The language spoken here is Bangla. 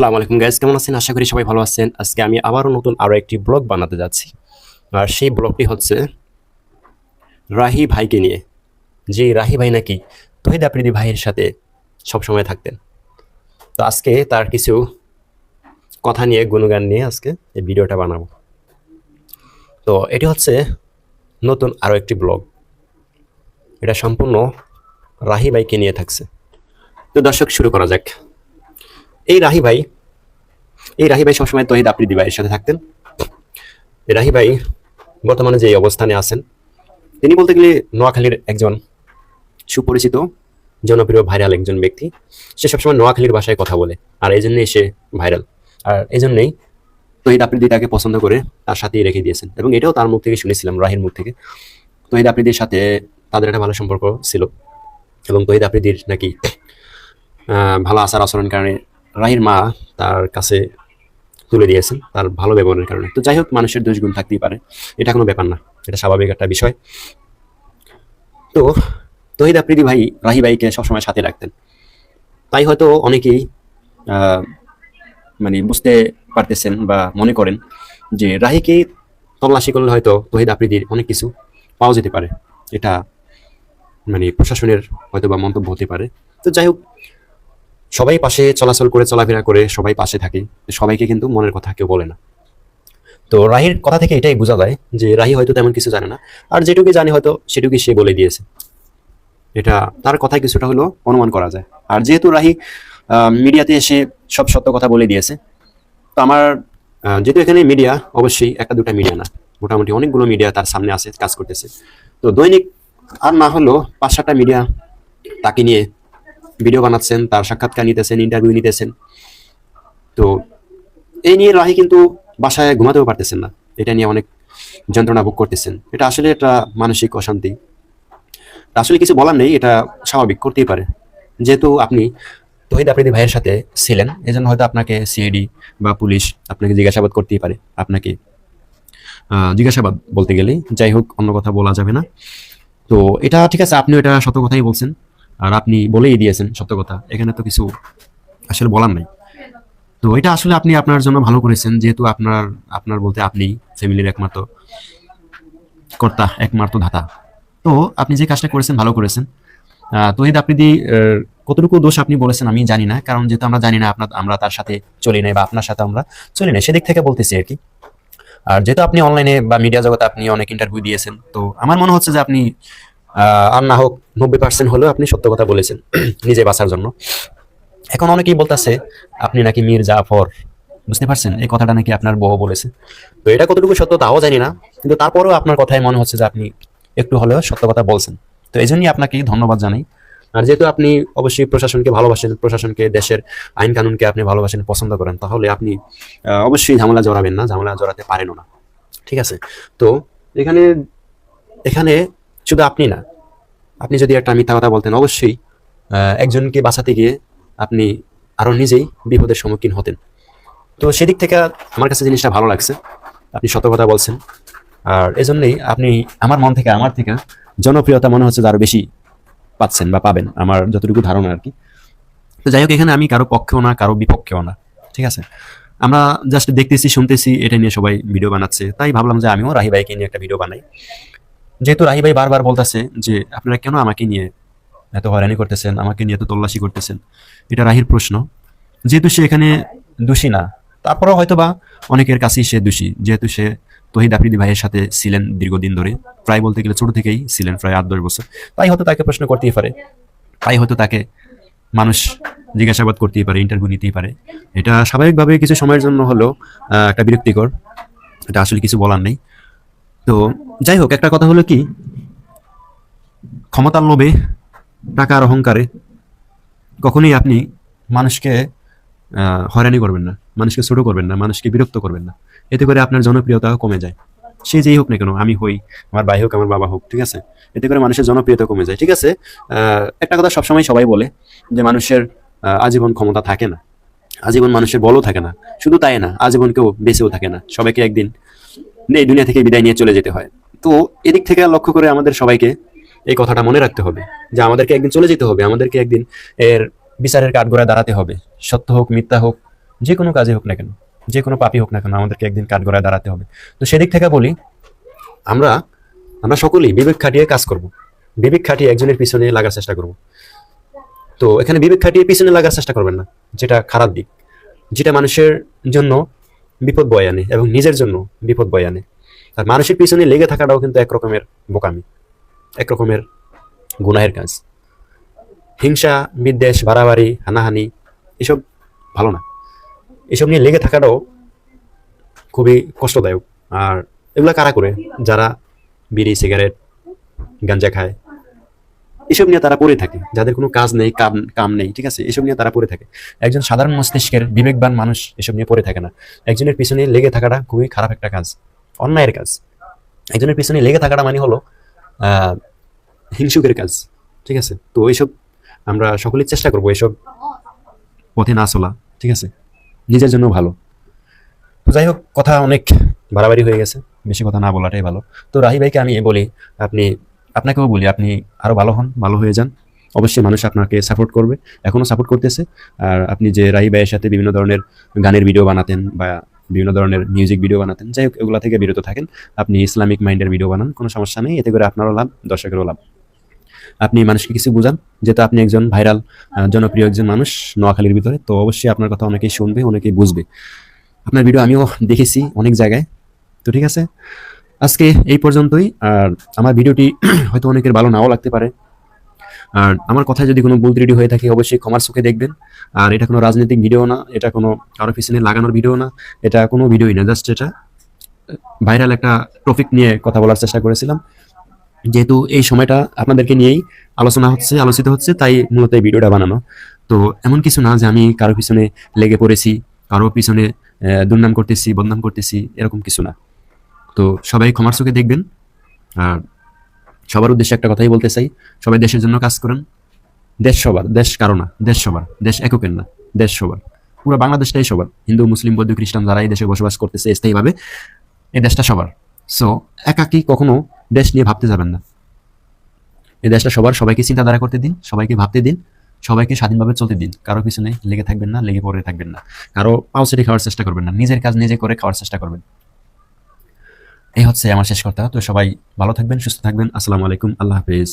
আসসালামু আলাইকুম গাইজ কেমন আছেন? আশা করি সবাই ভালো আছেন। আজকে আমি আবারও নতুন আরও একটি ব্লগ বানাতে যাচ্ছি। আর সেই ব্লগটি হচ্ছে রাহি ভাইকে নিয়ে। যে রাহি ভাই নাকি তহিদ আপ্রিদি ভাইয়ের সাথে সবসময় থাকতেন। তো আজকে তার কিছু কথা নিয়ে, গুণগান নিয়ে আজকে এই ভিডিওটা বানাবো। তো এটি হচ্ছে নতুন আরও একটি ব্লগ এটা সম্পূর্ণ রাহি ভাইকে নিয়ে থাকছে। তো দর্শক, শুরু করা যাক। এই রাহি ভাই, এই রাহি ভাই সবসময় তহিদ আপ্রিদি ভাইয়ের সাথে থাকতেন। রাহি ভাই বর্তমানে যে অবস্থানে আছেন, তিনি বলতে গেলে নোয়াখালীর একজন সুপরিচিত, জনপ্রিয় ভাইরাল একজন ব্যক্তি। সে সবসময় নোয়াখালীর ভাষায় কথা বলে, আর এই জন্যই সে ভাইরাল। আর এই জন্যই তহিদ আপ্রিদি তাকে পছন্দ করে তার সাথেই রেখে দিয়েছেন। এবং এটাও তার মুখ থেকে শুনেছিলাম, রাহির মুখ থেকে। তহিদ আপ্রিদির সাথে তাদের একটা ভালো সম্পর্ক ছিল। এবং তহিদ আপ্রিদির নাকি ভালো আচার আচরণের কারণে রাহির মা তার কাছে তুলে দিয়েছেন তার ভালো ব্যবহারের কারণে। তো যাই হোক, মানুষের দোষ গুণ থাকতেই পারে। এটা কোনো ব্যাপার না। এটা স্বাভাবিক একটা বিষয়। তো তহিদ আপ্রিদি ভাই, রাহি ভাইকে সবসময় সাথে রাখতেন। তাই হয়তো অনেকেই মানে বুঝতে পারতেছেন বা মনে করেন যে রাহিকে তল্লাশি করলে হয়তো তহিদ আপ্রিদির অনেক কিছু পাওয়া যেতে পারে। এটা মানে প্রশাসনের হয়তো বা মন্তব্য হতে পারে। তো যাই হোক সবাই পাশে চলাচল করে, চলাফেরা করে সবাই পাশে থাকে। সবাইকে কিন্তু মনের কথা কেউ বলে না। তো রাহির কথা থেকে এটাই বোঝা যায় যে রাহি হয়তো তেমন কিছু জানে না। আর যেটুকু জানে হয়তো সেটুকুই সে বলে দিয়েছে। এটা তার কথায় কিছুটা হলো অনুমান করা যায়। আর যেহেতু রাহি মিডিয়াতে এসে সব সত্য কথা বলে দিয়েছে, তো আমার যেহেতু এখানে মিডিয়া, অবশ্যই একটা দুটা মিডিয়া না, মোটামুটি অনেকগুলো মিডিয়া তার সামনে আছে, কাজ করতেছে। তো দৈনিক আর না হলেও পাঁচ সাতটা মিডিয়া তাকে নিয়ে ভিডিও বানাচ্ছেন, তার সাক্ষাৎকার নিতেছেন ইন্টারভিউ নিতেছেন। তো এই নিয়ে রাহি কিন্তু বাসায় ঘুমাতেও পারতেছেন না। এটা নিয়ে অনেক যন্ত্রণা ভোগ করতেছেন। এটা আসলে একটা মানসিক অশান্তি। আসলে কিছু বলার নেই, এটা স্বাভাবিক, করতেই পারে। যেহেতু আপনি তহিদ আফ্রিদি ভাইয়ের সাথে ছিলেন, এজন্য হয়তো আপনাকে সিআইডি বা পুলিশ আপনাকে জিজ্ঞাসাবাদ করতেই পারে। আপনাকে জিজ্ঞাসাবাদ বলতে গেলে যাই হোক, অন্য কথা বলা যাবে না। তো এটা ঠিক আছে আপনি এটা সত্য কথাই বলছেন। আর আপনি বলেই দিয়েছেন সত্য কথা। এখানে তো কিছু আসলে বলার নাই। তো এটা আসলে আপনি আপনার জন্য ভালো করেছেন যেহেতু আপনার আপনার বলতে আপনি ফ্যামিলির একমাত্র কর্তা একমাত্র ধাতা তো আপনি যে কাজটা করেছেন ভালো করেছেন। আহ, তহিদ আহ, কতটুকু দোষ আপনি বলেছেন আমি জানি না কারণ যেহেতু আমরা জানি না আপনার আমরা তার সাথে চলি নাই বা আপনার সাথে আমরা চলি নাই সেদিক থেকে বলতেছি আর কি। আর যেহেতু আপনি অনলাইনে বা মিডিয়া জগতে আপনি অনেক ইন্টারভিউ দিয়েছেন তো আমার মনে হচ্ছে যে আপনি আর না হোক, নব্বই পার্সেন্ট হলেও আপনি সত্য কথা বলেছেন নিজে বাঁচার জন্য। এখন অনেকেই বলতেছে, আপনি নাকি মীর জাফর, বুঝতে পারছেন? এই কথাটা নাকি আপনার বউ বলেছে। তো এটা কতটুকু সত্য তাও জানি না, কিন্তু তারপরেও আপনার কথায় মনে হচ্ছে যে আপনি একটু হলেও সত্য কথা বলছেন। তো এই জন্যই আপনাকে ধন্যবাদ জানাই। আর যেহেতু আপনি অবশ্যই প্রশাসনকে ভালোবাসেন, প্রশাসনকে, দেশের আইন কানুনকে আপনি ভালোবাসেন, পছন্দ করেন, তাহলে আপনি অবশ্যই ঝামেলা জড়াবেন না, ঝামেলা জড়াতে পারেনও না। ঠিক আছে? তো এখানে এখানে শুধু আপনি না, আপনি যদি একটা মিথ্যা কথা বলতেন, অবশ্যই একজনকে বাঁচাতে গিয়ে আপনি আরও নিজেই বিপদের সম্মুখীন হতেন। তো সেদিক থেকে আমার কাছে জিনিসটা ভালো লাগছে। আপনি সত কথা বলছেন। আর এজন্যই আপনি আমার মন থেকে, আমার থেকে জনপ্রিয়তা মনে হচ্ছে যে বেশি পাচ্ছেন বা পাবেন, আমার যতটুকু ধারণা আর কি। তো যাই হোক, এখানে আমি কারও পক্ষেও না, কারও বিপক্ষেও না, ঠিক আছে? আমরা জাস্ট দেখতেছি, শুনতেছি, এটা নিয়ে সবাই ভিডিও বানাচ্ছে। তাই ভাবলাম যে আমিও রাহি ভাইকে নিয়ে একটা ভিডিও বানাই। যেহেতু রাহি ভাই বারবার বলতেছে যে আপনারা কেন আমাকে নিয়ে এত হয়রানি করতেছেন? আমাকে নিয়ে এত তল্লাশি করতেছেন? এটা রাহির প্রশ্ন। যেহেতু সে এখানে দোষী না তারপরেও হয়তো বা অনেকের কাছেই সে দোষী। যেহেতু সে তহিদ আফ্রিদি ভাইয়ের সাথে ছিলেন দীর্ঘদিন ধরে প্রায় বলতে গেলে ছোট থেকেই ছিলেন প্রায় আট দশ বছর। তাই হয়তো তাকে প্রশ্ন করতেই পারে। তাই হয়তো তাকে মানুষ জিজ্ঞাসাবাদ করতেই পারে ইন্টারভিউ নিতেই পারে। এটা স্বাভাবিকভাবে কিছু সময়ের জন্য আহ, একটা বিরক্তিকর। এটা আসলে কিছু বলার নেই। তো যাই হোক, একটা কথা হলো কি? ক্ষমতার লোভে, টাকার অহংকারে কখনোই আপনি মানুষকে হয়রানি করবেন না, মানুষকে ছোট করবেন না, মানুষকে বিরক্ত করবেন না। এতে করে আপনার জনপ্রিয়তাও কমে যায়। সে যেই হোক না কেন, আমি হই, আমার ভাই হোক, আমার বাবা হোক, ঠিক আছে? এতে করে মানুষের জনপ্রিয়তা কমে যায়, ঠিক আছে? একটা কথা সবসময় সবাই বলে যে মানুষের আজীবন ক্ষমতা থাকে না। আজীবন মানুষের বলও থাকে না। শুধু তাই না, আজীবন কেউ বেঁচেও থাকে না। সবাইকে একদিন এই দুনিয়া থেকে বিদায় নিয়ে চলে যেতে হয়। তো এদিক থেকে লক্ষ্য করে আমাদের সবাইকে এই কথাটা মনে রাখতে হবে যে আমাদেরকে একদিন চলে যেতে হবে, আমাদেরকে একদিন এর বিচারের কাঠগড়ায় দাঁড়াতে হবে। সত্য হোক, মিথ্যা হোক, যে কোনো কাজে হোক না কেন, যে কোনো পাপই হোক না কেন আমাদেরকে একদিন কাঠগড়ায় দাঁড়াতে হবে। তো সেদিক থেকে বলি, আমরা আমরা সকলেই বিবেক খাটিয়ে কাজ করব। বিবেক খাটিয়ে একজনের পিছনে লাগার চেষ্টা করব। তো এখানে বিবেক খাটিয়ে পিছনে লাগার চেষ্টা করবেন না, যেটা খারাপ দিক। যেটা মানুষের জন্য বিপদ বয়ে আনে এবং নিজের জন্য বিপদ বয়ে আনে। আর মানুষের পিছনে লেগে থাকাটাও কিন্তু এক রকমের বোকামি এক রকমের গুনাহের কাজ। হিংসা, বিদ্বেষ, বাড়াবাড়ি, হানাহানি, এসব ভালো না। এসব নিয়ে লেগে থাকাটাও খুবই কষ্টদায়ক। আর এগুলা কারা করে? যারা বিড়ি, সিগারেট, গাঞ্জা খায় এসব নিয়ে তারা পড়ে থাকে। যাদের কোনো কাজ নেই, কাম কাম নেই, ঠিক আছে? এসব নিয়ে তারা পড়ে থাকে। একজন সাধারণ মস্তিষ্কের বিবেকবান মানুষ এসব নিয়ে পড়ে থাকে না। একজনের পিছনে লেগে থাকাটা খুবই খারাপ একটা কাজ, অন্যায়ের কাজ। একজনের পিছনে লেগে থাকাটা মানে হলো হিংসুকের কাজ, ঠিক আছে? তো এইসব আমরা সকলেই চেষ্টা করব এইসব পথে না চলা, ঠিক আছে? নিজের জন্য ভালো। তো যাই হোক, কথা অনেক বাড়াবাড়ি হয়ে গেছে। বেশি কথা না বলাটাই ভালো। তো রাহি ভাইকে আমি বলি, আপনি আপনাকেও বলি, আপনি আরও ভালো হন, ভালো হয়ে যান। অবশ্যই মানুষ আপনাকে সাপোর্ট করবে, এখনও সাপোর্ট করতেছে। আর আপনি যে রাহি ভাইয়ের সাথে বিভিন্ন ধরনের গানের ভিডিও বানাতেন বা বিভিন্ন ধরনের মিউজিক ভিডিও বানাতেন, যাই হোক, এগুলা থেকে বিরত থাকেন। আপনি ইসলামিক মাইন্ডের ভিডিও বানান, কোনো সমস্যা নেই, এতে করে আপনারও লাভ, দর্শকেরও লাভ। আপনি মানুষকে কিছু বুঝান, যেহেতু আপনি একজন ভাইরাল জনপ্রিয় একজন মানুষ নোয়াখালীর ভিতরে, তো অবশ্যই আপনার কথা অনেকেই শুনবে, অনেকেই বুঝবে। আপনার ভিডিও আমিও দেখেছি অনেক জায়গায়, তো ঠিক আছে? আজকে এই পর্যন্তই। আর আমার ভিডিওটি হয়তো অনেকের ভালো নাও লাগতে পারে। আর আমার কথায় যদি কোনো ভুল ত্রুটি হয়ে থাকে, অবশ্যই ক্ষমার চোখে দেখবেন। আর এটা কোনো রাজনৈতিক ভিডিও না, এটা কোনো কারও পিছনে লাগানোর ভিডিও না, এটা কোনো ভিডিওই না জাস্ট এটা ভাইরাল একটা টপিক নিয়ে কথা বলার চেষ্টা করেছিলাম। যেহেতু এই সময়টা আপনাদেরকে নিয়েই আলোচনা হচ্ছে, আলোচিত হচ্ছে, তাই মূলত এই ভিডিওটা বানানো। তো এমন কিছু না যে আমি কারও পিছনে লেগে পড়েছি, কারও পিছনে দুর্নাম করতেছি, বদনাম করতেছি, এরকম কিছু না। তো সবাই ক্ষমার চোখে দেখবেন। আর সবার উদ্দেশ্যে একটা কথাই বলতে চাই, সবাই দেশের জন্য কাজ করেন। দেশ সবার, দেশ কারও না, দেশ সবার, দেশ এককের না, দেশ সবার। পুরো বাংলাদেশটাই সবার, হিন্দু, মুসলিম, বৌদ্ধ, খ্রিস্টান যারা এই দেশে বসবাস করতেছে স্থায়ীভাবে এই দেশটা সবার। সো একাকি কখনো দেশ নিয়ে ভাবতে যাবেন না। এই দেশটা সবার, সবাইকে চিন্তাধারা করতে দিন, সবাইকে ভাবতে দিন, সবাইকে স্বাধীনভাবে চলতে দিন। কারও পিছনে লেগে থাকবেন না, লেগে পড়ে থাকবেন না। কারও পাউসেটি খাওয়ার চেষ্টা করবেন না। নিজের কাজ নিজে করে খাওয়ার চেষ্টা করবেন। এই হচ্ছে আমার শেষ কথা তো সবাই ভালো থাকবেন, সুস্থ থাকবেন। আসসালামু আলাইকুম। আল্লাহ হাফেজ।